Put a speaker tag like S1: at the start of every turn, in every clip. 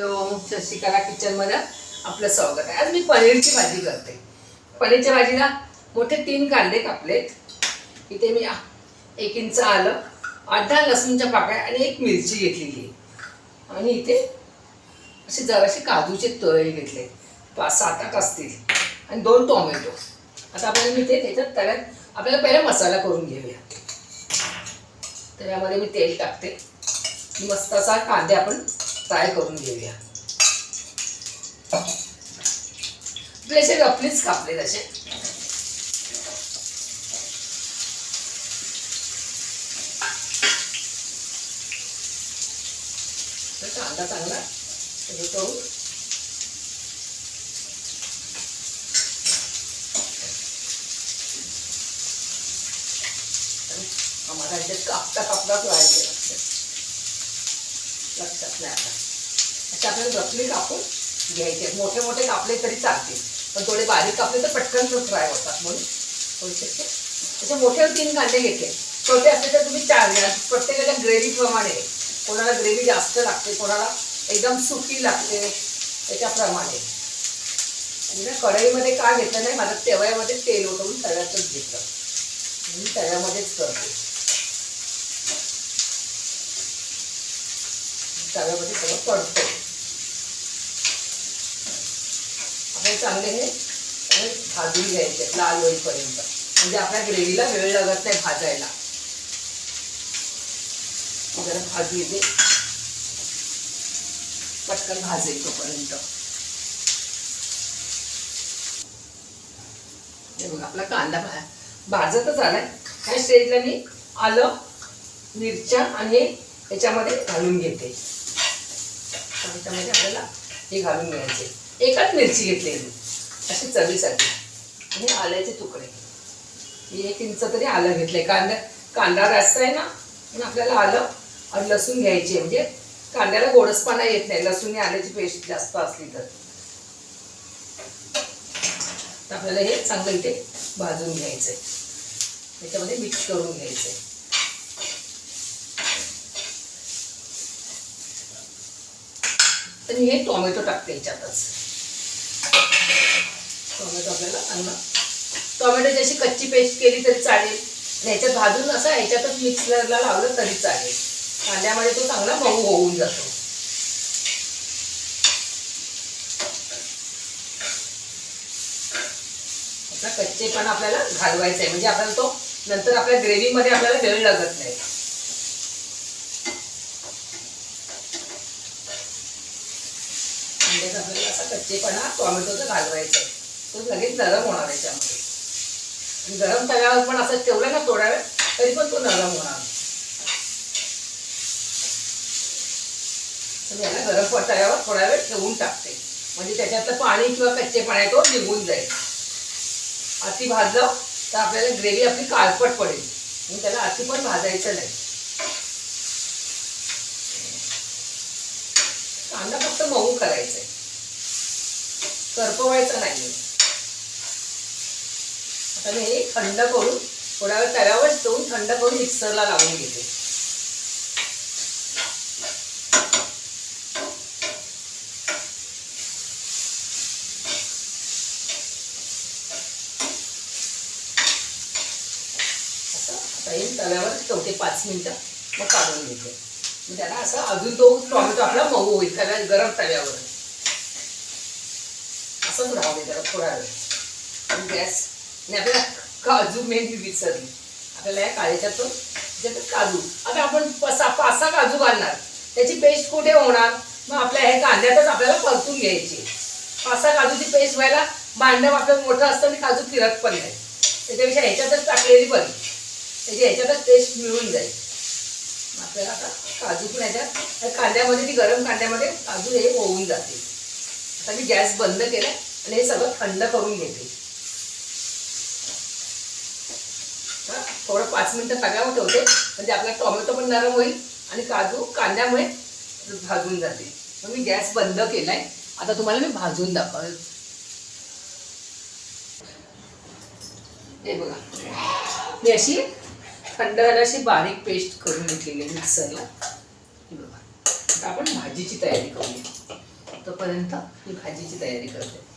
S1: Hello Shashikala किचनमध्ये आपलं स्वागत आहे. आज मी पनीरची भाजी करते. पनीरच्या भाजीला मोठे तीन कांदे कापलेत. इथे मी एक इंच आलं अर्धा लसूणच्या पाकळ्या आणि एक मिरची घेतलेली आहे. आणि इथे असे जरासे काजूचे तळे घेतले. पाच सात आठ असतील. आणि दोन टोमॅटो. आता आपल्याला मी ते त्याच्यात तव्यात आपल्याला पहिला मसाला करून घेऊया. तव्यामध्ये मी तेल टाकते. मस्त असा कांदे आपण फ्राय करून घेऊया. आपले असे रफलीच कापले तसे. कांदा चांगला हे करून. आम्हाला याच्यात कापता कापता फ्राय केलं. लक्षात नाही आता. असे आपल्याला रफली कापून घ्यायचे मोठे मोठे कापले तरी चालतील. पण थोडे बारीक कापले तर पटकन फ्राय होतात म्हणून. थोडेसे असे मोठे तीन कांदे घेते छोटे असले तर तुम्ही चार घ्या. प्रत्येकाच्या ग्रेव्हीप्रमाणे कोणाला ग्रेव्ही जास्त लागते कोणाला एकदम सुकी लागते त्याच्याप्रमाणे. आणि कढईमध्ये का घेतलं नाही? माझं तेवढ्यामध्ये तेल होतं म्हणून तव्यातच घेतलं. मी तव्यामध्येच करते. तव्यामध्ये सगळं पडतो आपण चांगले हे भाजून घ्यायचे लाल होईपर्यंत. म्हणजे आपल्या ग्रेव्हीला वेळ लागत नाही भाजायला. जरा भाजू येते. पटकन भाजेल तोपर्यंत हे बघा आपला कांदा भा- भाजतच आलाय. ह्या स्टेजला मी आलं मिरच्या आणि याच्यामध्ये घालून घेते. त्यामध्ये आपल्याला हे घालून घ्यायचे. एकाच मिरची घेतलेली. अशी चवीसाठी. आणि आल्याचे तुकडे. मी एक इंच तरी आलं घेतलंय. कांदा कांदा जास्त आहे ना म्हणून आपल्याला आलं आणि लसूण घ्यायची आहे. म्हणजे कांद्याला गोडसपणा येत नाही. लसूण आल्याची पेस्ट जास्त असली तर. आपल्याला हे चांगलं इथे भाजून घ्यायचंय. त्याच्यामध्ये मिक्स करून घ्यायचंय. मी हे टोमॅटो टाकते याच्यातच. टोमॅटो आपल्याला चांगला टोमॅटो जशी कच्ची पेस्ट केली तरी चालेल. ह्याच्यात भाजून असं ह्याच्यातच मिक्सरला लावलं तरी चालेल. कांद्यामध्ये तो चांगला मऊ होऊन जातो. आता कच्चे पण आपल्याला घालवायचा आहे. म्हणजे आपल्याला तो नंतर आपल्या ग्रेव्हीमध्ये आपल्याला वेळ लागत नाही. ते पण हा टोमॅटोचा घालवायचं तो लगेच नरम होणार याच्यामध्ये आणि गरम तव्यावर पण असं ठेवलं ना थोडा वेळ तरी पण तो नरम होणार. तर याला गरम तव्यावर थोडा वेळ ठेवून टाकते. म्हणजे त्याच्यातलं पाणी किंवा कच्चे पाणी तो निघून जाईल. अति भाजलं तर आपल्याला ग्रेव्ही आपली काळपट पडेल. म्हणून त्याला अति पण भाजायचं नाही. कांदा फक्त मऊ करायचा आहे. करपवायचं नाही. आता मी हे थंड करून थोड्या वेळ तव्यावर ठेवून थंड करून मिक्सरला लावून घेते. असं तव्यावर ठेवते पाच मिनिटं मग काढून घेते. त्याला असं अजून तो टॉमॅटो आपला मऊ होईल त्याला गरम तव्यावर. असंच राहू दे त्याला थोडा वेळ आणि म्हणजे गॅस आणि आपल्याला काजू मेन विसरली. आपल्याला या काळ्याच्यातून त्याच्यात काजू. आता आपण पसा पाच सहा काजू घालणार. त्याची पेस्ट कुठे होणार? मग आपल्या हे कांद्यातच आपल्याला परतून घ्यायची. पाच सहा काजूची पेस्ट व्हायला भांडं आपलं मोठं असतं आणि काजू फिरत पण नाही. त्याच्यापेक्षा ह्याच्यातच टाकलेली बरी. त्याची ह्याच्यातच टेस्ट मिळून जाईल. आपल्याला आता काजू पण ह्याच्यात कांद्यामध्ये ती गरम कांद्यामध्ये काजू हे होऊन जाते आता मी गॅस बंद केला आणि हे सगळं थंड करून घेते. थोडं पाच मिनटं तव्यावर ठेवते. म्हणजे आपला टोमॅटो पण नरम होईल आणि काजू कांद्यामुळे भाजून जाते. मग मी गॅस बंद केलाय. आता तुम्हाला मी भाजून दाखव हे बघा. मी अशी थंड झाल्यावर अशी बारीक पेस्ट करून घेतलेली आहे मिक्सरला. हे बघा. आता आपण भाजीची तयारी करूया. तोपर्यंत मी भाजीची तयारी करते.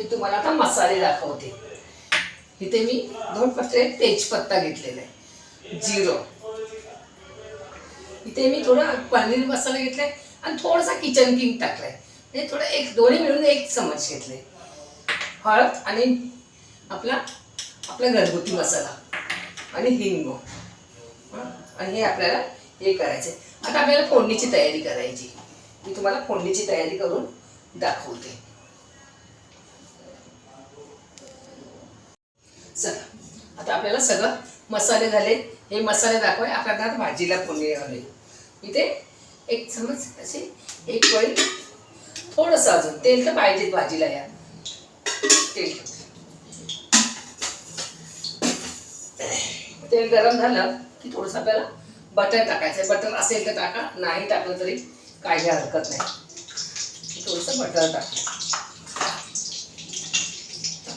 S1: मी तुम्हाला आता मसाले दाखवते. इथे मी दोन पत्रे तेजपत्ता घेतलेला आहे जिरं. इथे मी थोडा पनीर मसाला घेतलाय आणि थोडासा किचन किंग टाकलाय. म्हणजे थोडं एक दोन्ही मिळून एक चमच घेतले हळद आणि आपला आपला घरगुती मसाला आणि हिंग. आणि हे आपल्याला हे करायचं आता आपल्याला फोडणीची तयारी करायची. मी तुम्हाला फोडणीची तयारी करून दाखवते. चला. आता आपल्याला सगळं मसाले झाले. हे मसाले दाखवाय आपल्या घरात भाजीला कोणी घालूया इथे एक चमच असे एक वळी थोडंसं अजून तेल तर पाहिजेत भाजीला या. तेल. तेल गरम झालं की थोडंसं आपल्याला बटर टाकायचं बटर असेल तर टाका नाही टाकलं तरी काही हरकत नाही. थोडंसं बटर टाक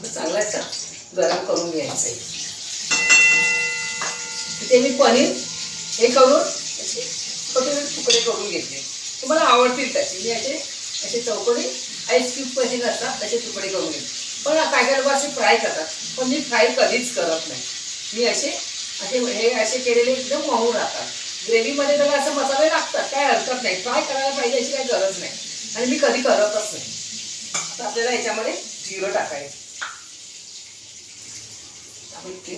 S1: चांगलं आहे गरम करून घ्यायचं आहे ते मी पनीर हे करून असे छोटे तुकडे करून घेतले तुम्हाला आवडतील त्याचे मी असे असे चौकोनी आईस क्यूब कसे नसतात तसे तुकडे करून घेतले पण काय काय लोक असे फ्राय करतात. पण मी फ्राय कधीच करत नाही. मी असे असे हे असे केलेले एकदम मऊ राहतात. ग्रेव्हीमध्ये त्याला असं मसाले लागतात काय हरकत नाही. फ्राय करायला पाहिजे अशी काही गरज नाही. आणि मी कधी करतच नाही. आता आपल्याला याच्यामध्ये जिरं टाकायचं. ते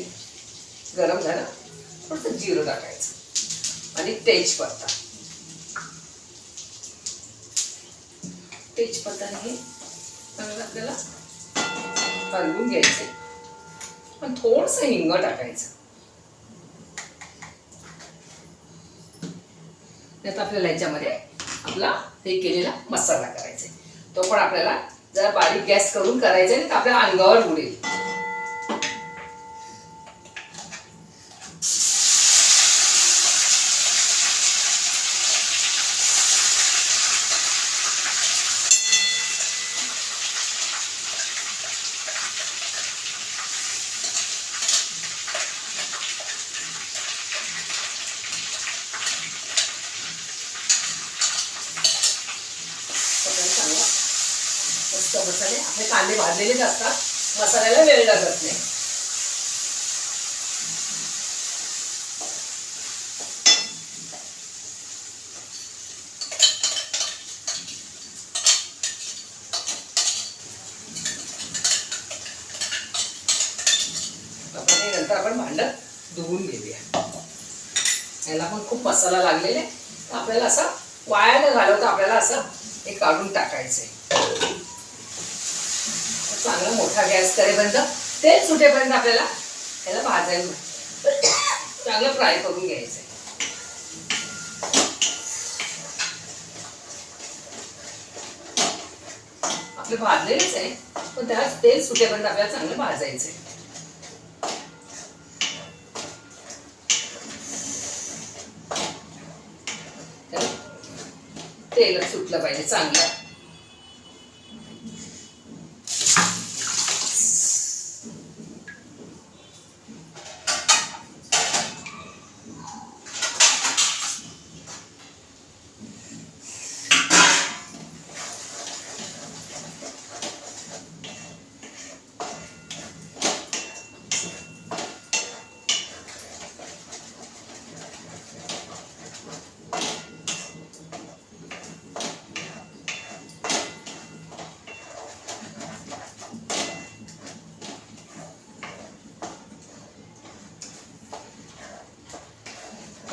S1: गरम झालं थोडंसं जिरं टाकायचं. आणि तेजपत्ता. तेजपत्ताने हे चांगलं आपल्याला हलवून घ्यायचे पण थोडंसं हिंग टाकायचं. आता आपल्याला याच्यामध्ये आपला हे केलेला मसाला करायचा. तो पण आपल्याला जरा बारीक गॅस करून करायचा नाही तर आपल्या अंगावर उडेल मसाले. आपले कांदे भाजलेलेच असतात. मसाल्याला वेळ लागत नाही आपण हे नंतर आपण भांडं धुवून घेऊया याला पण खूप झालेले. आपल्याला असं वाया न घालवता आपल्याला असं हे काढून टाकायचंय. चांगला मोठा गॅस करेपर्यंत तेल सुटेपर्यंत आपल्याला त्याला भाजायला चांगलं फ्राय करून घ्यायचंय. आपले भाजलेलेच आहे पण त्याला तेल सुटेपर्यंत आपल्याला चांगलं भाजायचंय. आहे तेल सुटलं पाहिजे चांगलं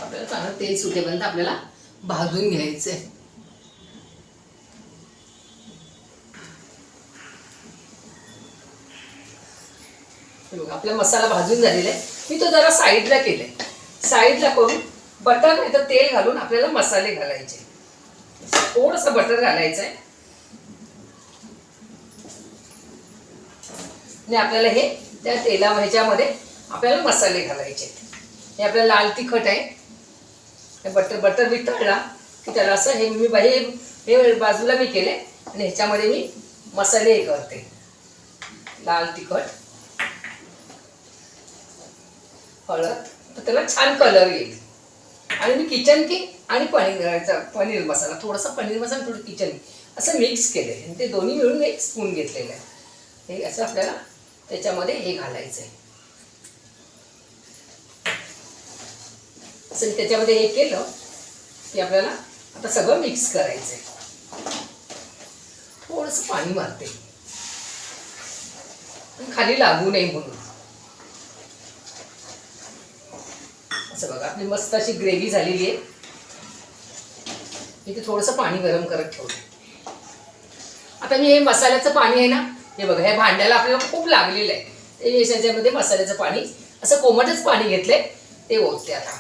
S1: आपल्याला चांगलं तेल सुटेपर्यंत आपल्याला भाजून घ्यायचं आहे बघा, आपला मसाला भाजून झालेला आहे. मी तो जरा साईडला केलाय. साईडला करून बटर नाही तर तेल घालून आपल्याला मसाले घालायचे. थोडस बटर घालायचं आहे आणि आपल्याला हे त्या तेला ह्याच्यामध्ये आपल्याला मसाले घालायचे. हे आपलं लाल तिखट आहे. बटर बटर बटर तळला की त्याला असं हे मी हे हे बाजूला मी केले आणि ह्याच्यामध्ये मी मसाले हे करते. लाल तिखट हळद तर त्याला छान कलर येईल. आणि मी किचन की आणि पनीर पनीर मसाला थोडासा पनीर मसाला थोडं किचन असं मिक्स केलं आहे आणि ते दोन्ही मिळून एक स्पून घेतलेलं आहे. हे असं आपल्याला त्याच्यामध्ये हे घालायचं आहे असेल त्याच्यामध्ये हे केलं की आपल्याला आता सगळं मिक्स करायचं आहे थोडंसं पाणी मारते. खाली लागू नये म्हणून. असं बघा आपली मस्त अशी ग्रेव्ही झालेली आहे. इथे थोडंसं पाणी गरम करत ठेवलं आता मी हे मसाल्याचं पाणी आहे ना हे बघा ह्या भांड्याला आपल्याला खूप लागलेलं आहे. ते याच्यामध्ये मसाल्याचं पाणी असं कोमटच पाणी घेतलंय ते ओतते आता.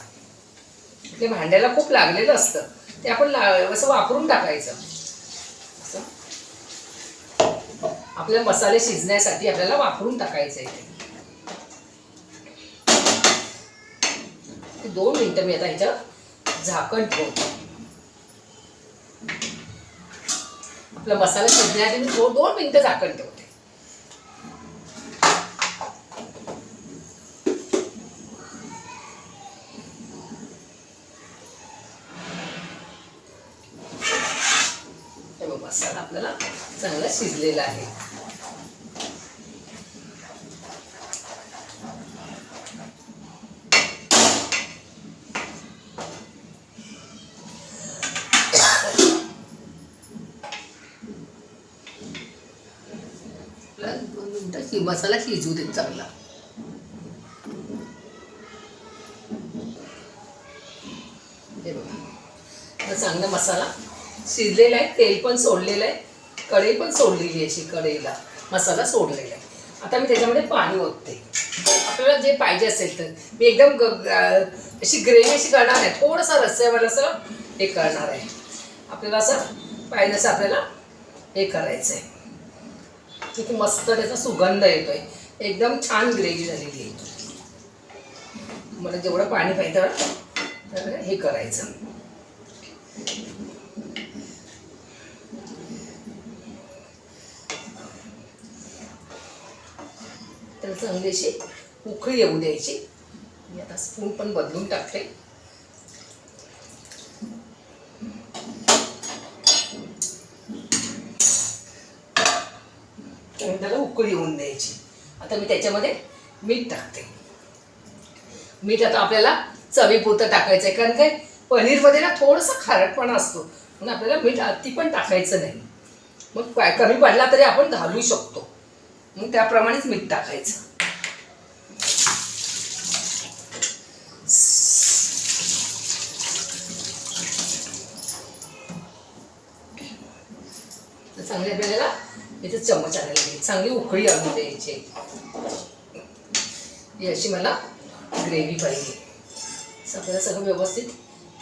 S1: ते भांड्याला खूप लागलेलं असतं. ते आपण ला असं वापरून टाकायचं. असं. आपल्या मसाले शिजण्यासाठी आपल्याला वापरून टाकायचं आहे दोन मिनटं मी आता ह्याच्यावर झाकण ठेवतो. आपला मसाला शिजण्यासाठी मी दोन मिनटं झाकण ठेवतो. हे आपल्याला चांगला शिजलेला आहे. दोन मसाला शिजू देत चांगला. हे बघा. चांगला मसाला शिजलेलं आहे तेल पण सोडलेलं आहे कढई पण सोडलेली आहे अशी कढईला मसाला सोडलेला आहे. आता मी त्याच्यामध्ये पाणी ओतते. आपल्याला जे पाहिजे असेल तर. मी एकदम ग- अशी ग्रेव्ही अशी करणार आहे. थोडंसं रस्स्यावर असं हे करणार आहे. आपल्याला असं पाहिजे असं आपल्याला हे करायचं आहे किती मस्त त्याचा सुगंध येतोय. एकदम छान ग्रेव्ही झालेली आहे. मला जेवढं पाणी पाहिजे हे करायचं. त्याला चांगली अशी उकळी येऊ द्यायची. मी आता स्पून पण बदलून टाकते. आणि त्याला उकळी येऊन द्यायची. आता मी त्याच्यामध्ये मीठ टाकते. मीठ आता आपल्याला चवीपुरतं टाकायचं आहे कारण काय? पनीरमध्ये ना थोडंसं खारटपणा असतो. म्हणून आपल्याला मीठ अति पण टाकायचं नाही. मग काय कमी पडला तरी आपण घालू शकतो. मग त्याप्रमाणेच मीठ टाकायचं. चांगल्या चांगली आपल्याला इथे चमच आणायला लागेल. चांगली उकळी आणून द्यायची. ही अशी मला ग्रेव्ही पाहिजे. सगळं आपल्याला सगळं व्यवस्थित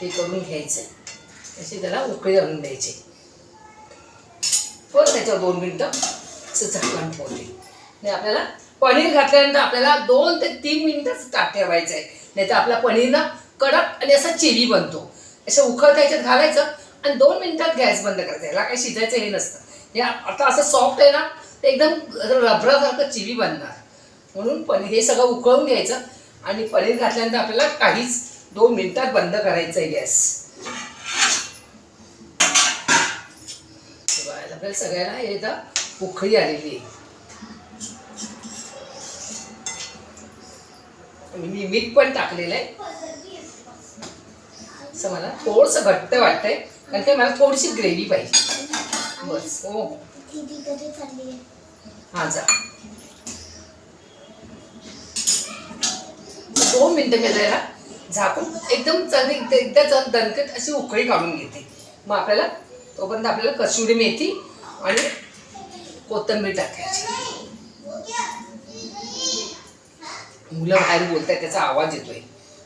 S1: हे करून घ्यायचं अशी त्याला उकळी आणून द्यायची. परत त्याच्यावर दोन मिनटं. असं झाकण ठेवते. नाही आपल्याला पनीर घातल्यानंतर आपल्याला दोन ते तीन मिनिटंच ताट ठेवायचं आहे नाही तर आपला पनीर ना कडक आणि असा चिली बनतो. असं उखळ त्याच्यात घालायचं आणि दोन मिनिटात गॅस बंद करायचा. याला काही शिजायचं हे नसतं. हे आता असं सॉफ्ट आहे ना ते एकदम रबरासारखं चिली बनणार. म्हणून पनीर हे सगळं उकळून घ्यायचं आणि पनीर घातल्यानंतर आपल्याला काहीच दोन मिनिटात बंद करायचं आहे गॅस आपल्याला सगळ्याला हे आता आलेली आहे. मी मीठ पण टाकलेलं आहे. असं मला थोडंसं घट्ट वाटतंय कारण काय मला थोडीशी ग्रेव्ही पाहिजे. बस हो. हा जा. दोन मिनटं मी त्याला झाकून एकदम चांगली एकदा चांग दणकत दणकट अशी उकळी काढून घेते. मग आपल्याला तोपर्यंत आपल्याला कसुरी मेथी आणि कोथिंबीर टाकायची. मुलं बाहेर बोलतात त्याचा आवाज येतोय.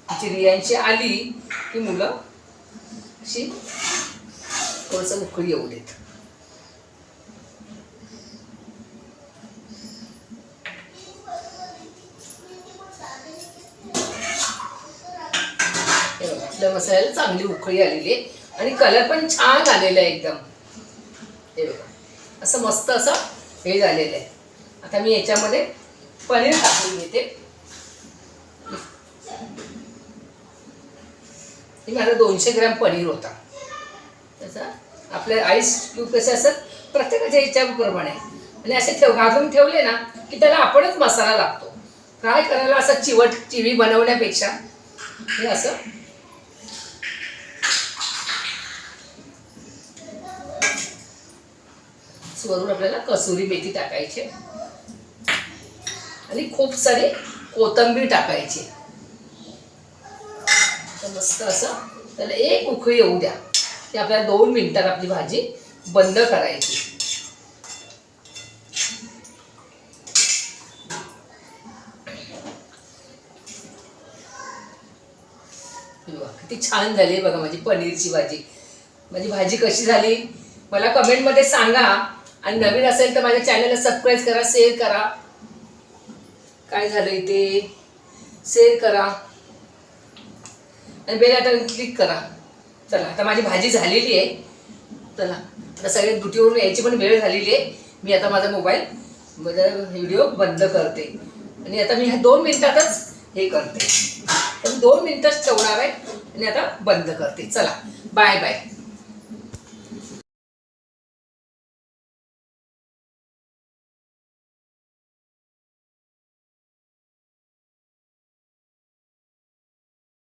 S1: तिची रियांशी आली की मुलं अशी थोडंसं उकळी येऊ देत. आपल्या मसाल्याला चांगली उकळी आलेली आहे. आणि कलर पण छान आलेला आहे एकदम. हे बघा असं मस्त असं हे झालेलं आहे आता मी याच्यामध्ये पनीर टाकून घेते. हे माझा दोनशे ग्रॅम पनीर होता. त्याचा आपल्या आईस क्यूब कसे असतात? प्रत्येकाच्या याच्याप्रमाणे आणि असे ठेव घालून ठेवले ना की त्याला आपणच मसाला लागतो. फ्राय करायला असं चिवट चिवी बनवण्यापेक्षा हे असं वरून आपल्याला कसुरी मेथी टाकायची आणि खूप सारी कोथिंबीर टाकायची तर मस्त असं त्याला एक उकळी येऊ द्या. की आपल्याला दोन मिनिटात आपली भाजी बंद करायची. किती छान झाली बघा माझी पनीरची भाजी. माझी भाजी कशी झाली? मला कमेंटमध्ये सांगा. आणि नवीन असेल तर माझ्या चॅनलला सबस्क्राईब करा शेअर करा. काय झालं इथे? शेअर करा. आणि बेल आयकॉन क्लिक करा. चला आता माझी भाजी झालेली आहे. चला आता सगळे ड्युटीवरून यायची पण वेळ झालेली आहे. मी आता माझा मोबाईल माझा व्हिडिओ बंद करते. आणि आता मी ह्या दोन मिनिटातच हे करते. तर दोन मिनिटच ठेवणार आहे. आणि आता बंद करते. चला बाय बाय